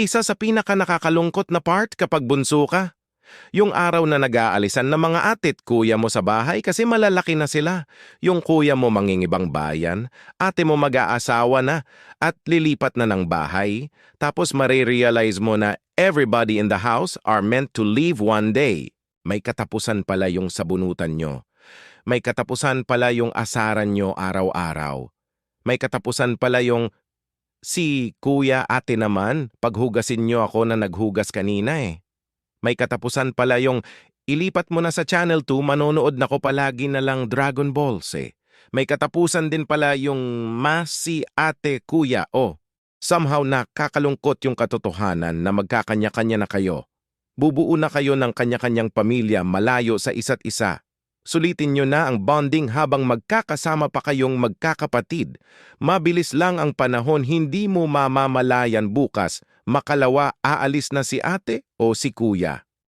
Isa sa pinaka nakakalungkot na part kapag bunso ka. Yung araw na nag-aalisan ng mga atit kuya mo sa bahay kasi malalaki na sila. Yung kuya mo mangingibang bayan, ate mo mag-aasawa na at lilipat na ng bahay. Tapos marirealize mo na everybody in the house are meant to leave one day. May katapusan pala yung sabunutan nyo. May katapusan pala yung asaran nyo araw-araw. May katapusan pala yung si kuya ate naman, paghugasin nyo ako na naghugas kanina eh. May katapusan pala yung ilipat mo na sa Channel 2, manonood na ko palagi na lang Dragon Balls eh. May katapusan din pala yung mas si ate kuya o. Somehow nakakalungkot yung katotohanan na magkakanya-kanya na kayo. Bubuo na kayo ng kanya-kanyang pamilya malayo sa isa't isa. Sulitin nyo na ang bonding habang magkakasama pa kayong magkakapatid. Mabilis lang ang panahon, hindi mo mamamalayan bukas, makalawa aalis na si ate o si kuya.